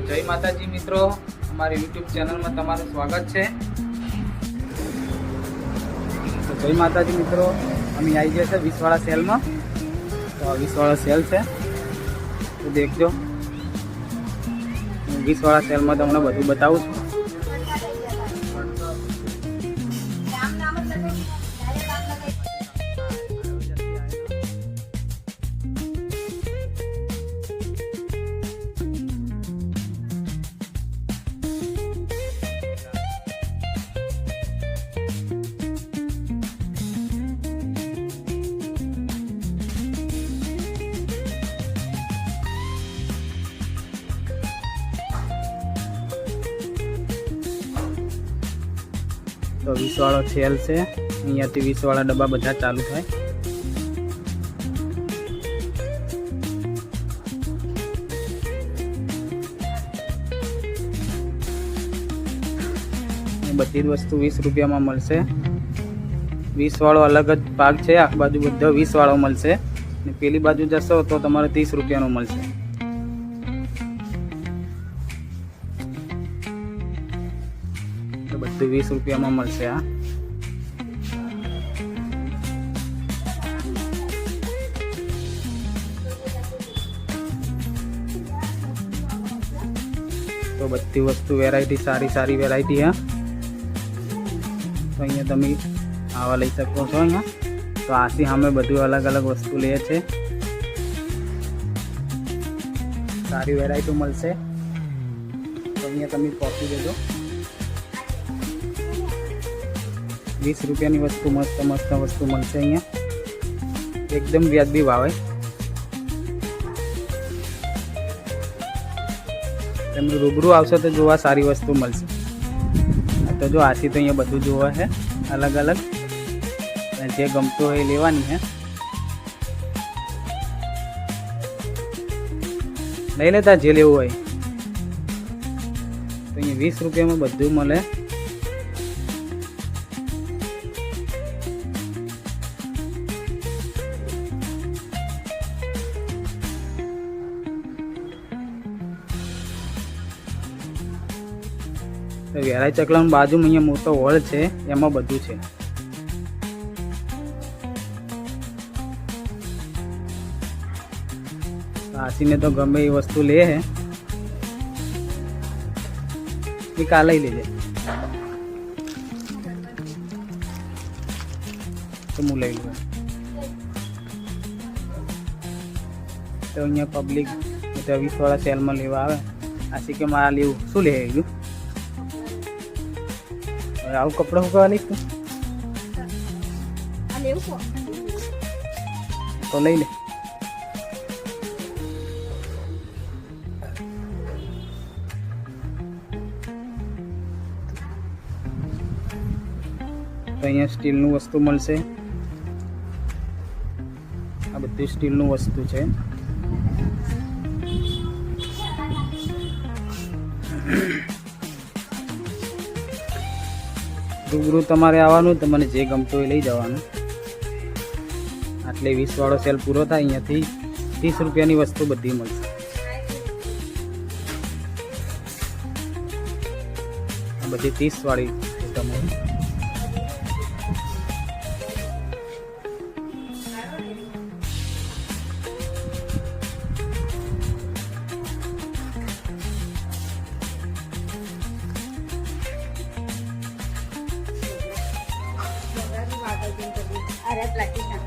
જય માતાજી મિત્રો, અમારી યુટ્યુબ ચેનલમાં તમારું સ્વાગત છે. તો જય માતાજી મિત્રો, અમે આવી ગયા છે વીસવાળા સેલમાં. તો આ વીસવાળા સેલ છે. તો દેખજો. વીસવાળા સેલમાં તમને બધું બતાવું છું. તો વીસવાળો સેલ છે. અહીંયાથી વીસવાળા ડબ્બા બધા ચાલુ થાય. બધી જ વસ્તુ વીસ રૂપિયામાં મળશે. વીસ વાળો અલગ જ ભાગ છે. આ બાજુ બધો વીસ વાળો મળશે. પેલી બાજુ જશો તો તમારે ત્રીસ રૂપિયાનો મળશે. તો બધું વીસ રૂપિયામાં મળશે આ તો બધી વસ્તુ વેરાયટી સારી સારી વેરાયટી હા. તો અહીંયા તમે આવા લઈ શકો છો અહીંયા. તો આથી અમે બધું અલગ અલગ વસ્તુ લઈએ છે સારી વેરાયટી મળશે. તો અહીંયા તમે પહોંચી જજો. વીસ રૂપિયાની વસ્તુ મસ્ત મસ્ત વસ્તુ મળશે અહીંયા. એકદમ વ્યાજબી ભાવે. તમે રૂબરૂ આવશો તો જોવા સારી વસ્તુ મળશે. આ તો જો આથી તો અહીંયા બધું જોવા છે. અલગ અલગ. અને જે ગમતું હોય એ લેવાની છે. લઈ લેતા જે લેવું હોય. તો અહીંયા વીસ રૂપિયામાં બધું મળે. વેરાઈ ચકલાની બાજુમાં અહીંયા મોટો હોલ છે, એમાં બધું છે. કાશીને તો ગમે એ વસ્તુ લે હે. એ કાલે લેજે. તો હું લઈ લઉં. તો અહીંયા પબ્લિક વીસ વાળા સેલમાં લેવા આવે. આશી કે મારા લેવું. શું લે ગયું હવે આવું કપડાં ઉગાવા લઈશ તો લઈ ને તો અહીંયા સ્ટીલનું વસ્તુ મળશે. આ બધું સ્ટીલનું વસ્તુ છે. રૂબરૂ તમારે આવવાનું, તમને જે ગમતું હોય લઈ જવાનું. આટલે વીસ વાળો સેલ પૂરો થાય, અહીંયાથી ત્રીસ રૂપિયાની વસ્તુ બધી મળશે. બધી ત્રીસ વાળી તમારી. ahora platicamos.